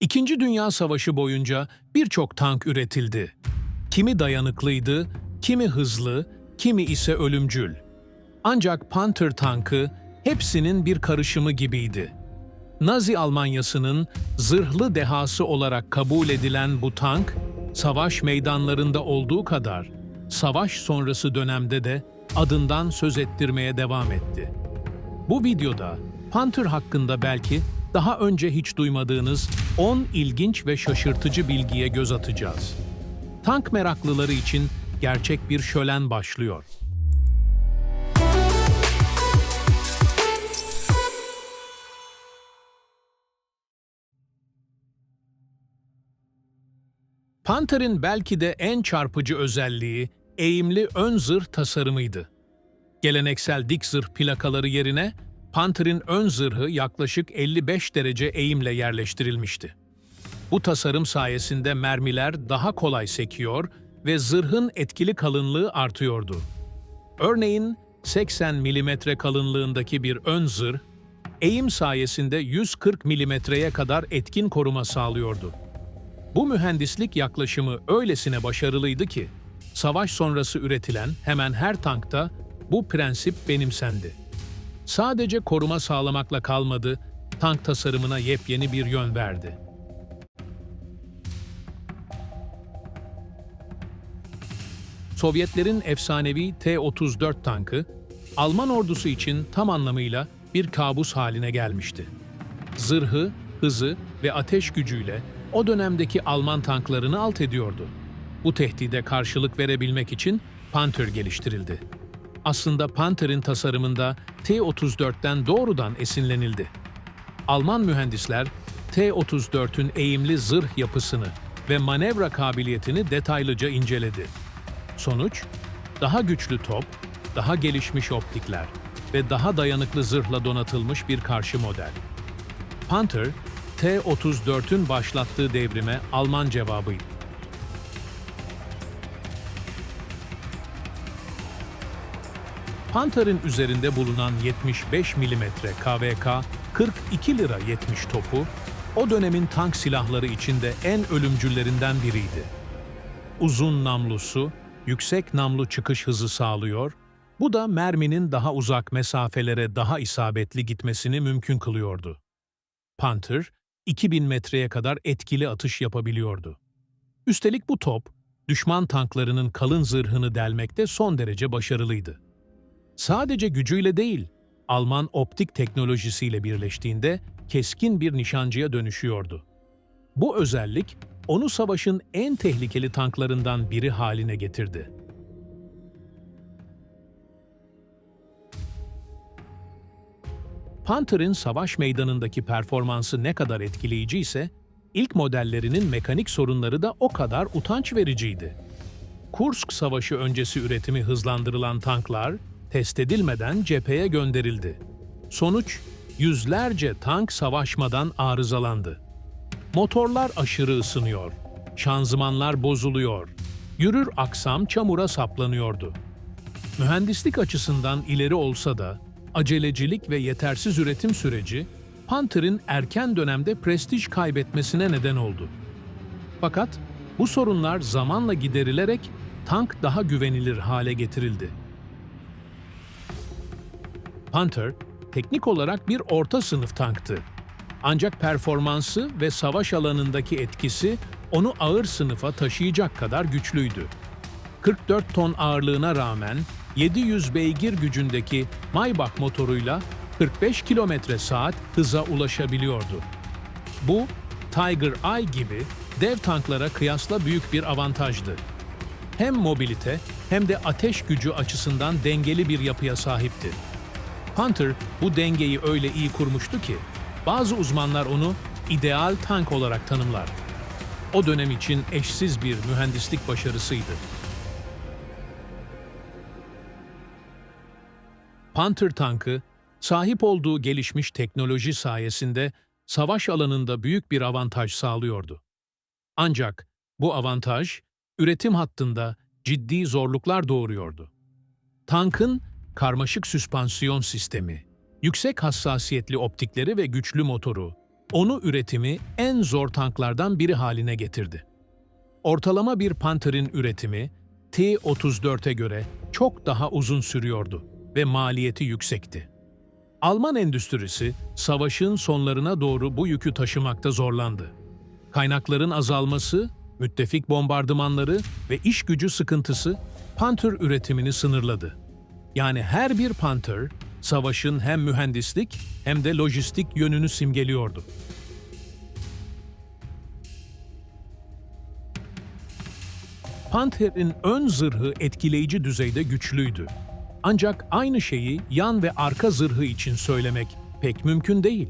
İkinci Dünya Savaşı boyunca birçok tank üretildi. Kimi dayanıklıydı, kimi hızlı, kimi ise ölümcül. Ancak Panther tankı hepsinin bir karışımı gibiydi. Nazi Almanyası'nın zırhlı dehası olarak kabul edilen bu tank, savaş meydanlarında olduğu kadar savaş sonrası dönemde de adından söz ettirmeye devam etti. Bu videoda Panther hakkında belki daha önce hiç duymadığınız 10 ilginç ve şaşırtıcı bilgiye göz atacağız. Tank meraklıları için gerçek bir şölen başlıyor. Panther'in belki de en çarpıcı özelliği eğimli ön zırh tasarımıydı. Geleneksel dik zırh plakaları yerine Panther'in ön zırhı yaklaşık 55 derece eğimle yerleştirilmişti. Bu tasarım sayesinde mermiler daha kolay sekiyor ve zırhın etkili kalınlığı artıyordu. Örneğin 80 mm kalınlığındaki bir ön zırh, eğim sayesinde 140 mm'ye kadar etkin koruma sağlıyordu. Bu mühendislik yaklaşımı öylesine başarılıydı ki, savaş sonrası üretilen hemen her tankta bu prensip benimsendi. Sadece koruma sağlamakla kalmadı, tank tasarımına yepyeni bir yön verdi. Sovyetlerin efsanevi T-34 tankı, Alman ordusu için tam anlamıyla bir kabus haline gelmişti. Zırhı, hızı ve ateş gücüyle o dönemdeki Alman tanklarını alt ediyordu. Bu tehdide karşılık verebilmek için Panther geliştirildi. Aslında Panther'in tasarımında T-34'ten doğrudan esinlenildi. Alman mühendisler T-34'ün eğimli zırh yapısını ve manevra kabiliyetini detaylıca inceledi. Sonuç, daha güçlü top, daha gelişmiş optikler ve daha dayanıklı zırhla donatılmış bir karşı model. Panther, T-34'ün başlattığı devrime Alman cevabıydı. Panther'in üzerinde bulunan 75 mm KVK 42 lira 70 topu, o dönemin tank silahları içinde en ölümcüllerinden biriydi. Uzun namlusu, yüksek namlu çıkış hızı sağlıyor, bu da merminin daha uzak mesafelere daha isabetli gitmesini mümkün kılıyordu. Panther, 2000 metreye kadar etkili atış yapabiliyordu. Üstelik bu top, düşman tanklarının kalın zırhını delmekte son derece başarılıydı. Sadece gücüyle değil, Alman optik teknolojisiyle birleştiğinde keskin bir nişancıya dönüşüyordu. Bu özellik onu savaşın en tehlikeli tanklarından biri haline getirdi. Panther'in savaş meydanındaki performansı ne kadar etkileyici ise, ilk modellerinin mekanik sorunları da o kadar utanç vericiydi. Kursk Savaşı öncesi üretimi hızlandırılan tanklar, test edilmeden cepheye gönderildi. Sonuç, yüzlerce tank savaşmadan arızalandı. Motorlar aşırı ısınıyor, şanzımanlar bozuluyor, yürür aksam çamura saplanıyordu. Mühendislik açısından ileri olsa da, acelecilik ve yetersiz üretim süreci, Panther'in erken dönemde prestij kaybetmesine neden oldu. Fakat bu sorunlar zamanla giderilerek tank daha güvenilir hale getirildi. Panther, teknik olarak bir orta sınıf tanktı. Ancak performansı ve savaş alanındaki etkisi onu ağır sınıfa taşıyacak kadar güçlüydü. 44 ton ağırlığına rağmen 700 beygir gücündeki Maybach motoruyla 45 km saat hıza ulaşabiliyordu. Bu, Tiger Eye gibi dev tanklara kıyasla büyük bir avantajdı. Hem mobilite hem de ateş gücü açısından dengeli bir yapıya sahipti. Panther bu dengeyi öyle iyi kurmuştu ki, bazı uzmanlar onu ideal tank olarak tanımlar. O dönem için eşsiz bir mühendislik başarısıydı. Panther tankı, sahip olduğu gelişmiş teknoloji sayesinde savaş alanında büyük bir avantaj sağlıyordu. Ancak bu avantaj, üretim hattında ciddi zorluklar doğuruyordu. Tankın karmaşık süspansiyon sistemi, yüksek hassasiyetli optikleri ve güçlü motoru, onu üretimi en zor tanklardan biri haline getirdi. Ortalama bir Panther'in üretimi T-34'e göre çok daha uzun sürüyordu ve maliyeti yüksekti. Alman endüstrisi savaşın sonlarına doğru bu yükü taşımakta zorlandı. Kaynakların azalması, müttefik bombardımanları ve iş gücü sıkıntısı Panther üretimini sınırladı. Yani her bir Panther, savaşın hem mühendislik hem de lojistik yönünü simgeliyordu. Panther'in ön zırhı etkileyici düzeyde güçlüydü. Ancak aynı şeyi yan ve arka zırhı için söylemek pek mümkün değil.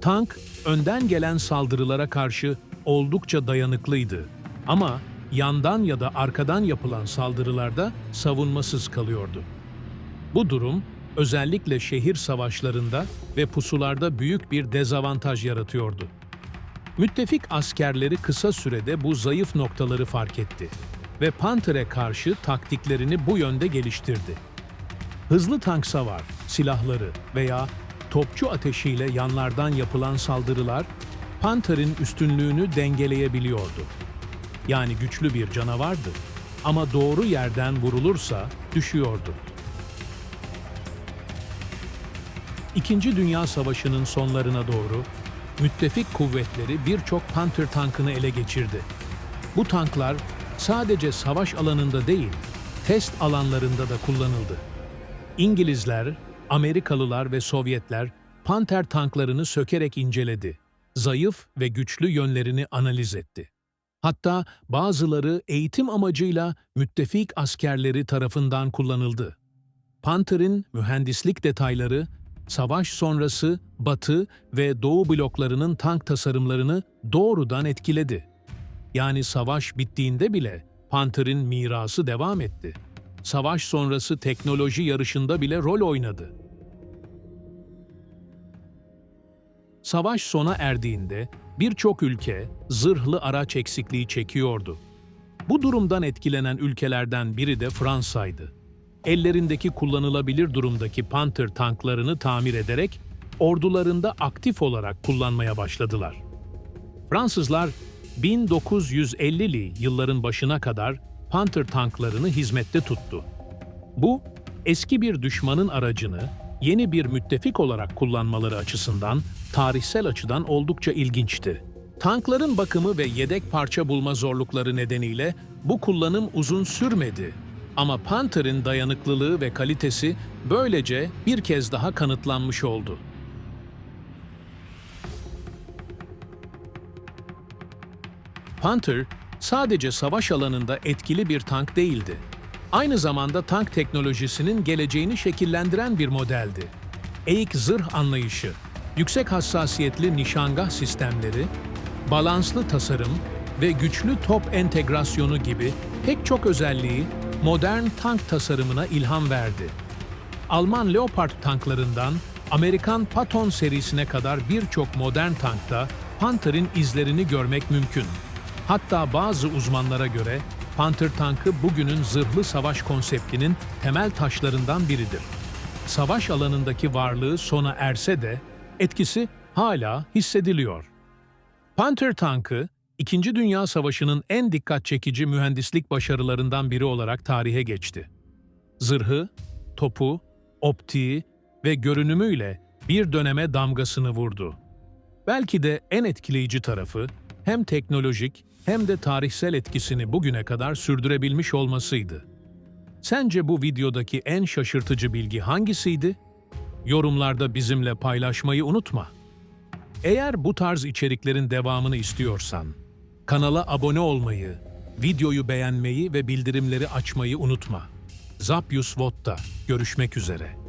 Tank, önden gelen saldırılara karşı oldukça dayanıklıydı. Ama yandan ya da arkadan yapılan saldırılarda savunmasız kalıyordu. Bu durum, özellikle şehir savaşlarında ve pusularda büyük bir dezavantaj yaratıyordu. Müttefik askerleri kısa sürede bu zayıf noktaları fark etti ve Panther'e karşı taktiklerini bu yönde geliştirdi. Hızlı tank savar, silahları veya topçu ateşiyle yanlardan yapılan saldırılar Panther'in üstünlüğünü dengeleyebiliyordu. Yani güçlü bir canavardı ama doğru yerden vurulursa düşüyordu. İkinci Dünya Savaşı'nın sonlarına doğru müttefik kuvvetleri birçok Panther tankını ele geçirdi. Bu tanklar sadece savaş alanında değil, test alanlarında da kullanıldı. İngilizler, Amerikalılar ve Sovyetler Panther tanklarını sökerek inceledi. Zayıf ve güçlü yönlerini analiz etti. Hatta bazıları eğitim amacıyla müttefik askerleri tarafından kullanıldı. Panther'in mühendislik detayları, savaş sonrası Batı ve Doğu bloklarının tank tasarımlarını doğrudan etkiledi. Yani savaş bittiğinde bile Panther'in mirası devam etti. Savaş sonrası teknoloji yarışında bile rol oynadı. Savaş sona erdiğinde birçok ülke zırhlı araç eksikliği çekiyordu. Bu durumdan etkilenen ülkelerden biri de Fransa'ydı. Ellerindeki kullanılabilir durumdaki Panther tanklarını tamir ederek ordularında aktif olarak kullanmaya başladılar. Fransızlar 1950'li yılların başına kadar Panther tanklarını hizmette tuttu. Bu, eski bir düşmanın aracını yeni bir müttefik olarak kullanmaları açısından tarihsel açıdan oldukça ilginçti. Tankların bakımı ve yedek parça bulma zorlukları nedeniyle bu kullanım uzun sürmedi. Ama Panther'in dayanıklılığı ve kalitesi böylece bir kez daha kanıtlanmış oldu. Panther sadece savaş alanında etkili bir tank değildi. Aynı zamanda tank teknolojisinin geleceğini şekillendiren bir modeldi. Eğik zırh anlayışı, yüksek hassasiyetli nişangah sistemleri, balanslı tasarım ve güçlü top entegrasyonu gibi pek çok özelliği modern tank tasarımına ilham verdi. Alman Leopard tanklarından Amerikan Patton serisine kadar birçok modern tankta Panther'in izlerini görmek mümkün. Hatta bazı uzmanlara göre Panther tankı bugünün zırhlı savaş konseptinin temel taşlarından biridir. Savaş alanındaki varlığı sona erse de etkisi hala hissediliyor. Panther tankı, İkinci Dünya Savaşı'nın en dikkat çekici mühendislik başarılarından biri olarak tarihe geçti. Zırhı, topu, optiği ve görünümüyle bir döneme damgasını vurdu. Belki de en etkileyici tarafı hem teknolojik hem de tarihsel etkisini bugüne kadar sürdürebilmiş olmasıydı. Sence bu videodaki en şaşırtıcı bilgi hangisiydi? Yorumlarda bizimle paylaşmayı unutma. Eğer bu tarz içeriklerin devamını istiyorsan, kanala abone olmayı, videoyu beğenmeyi ve bildirimleri açmayı unutma. Zapyus Vot'ta görüşmek üzere.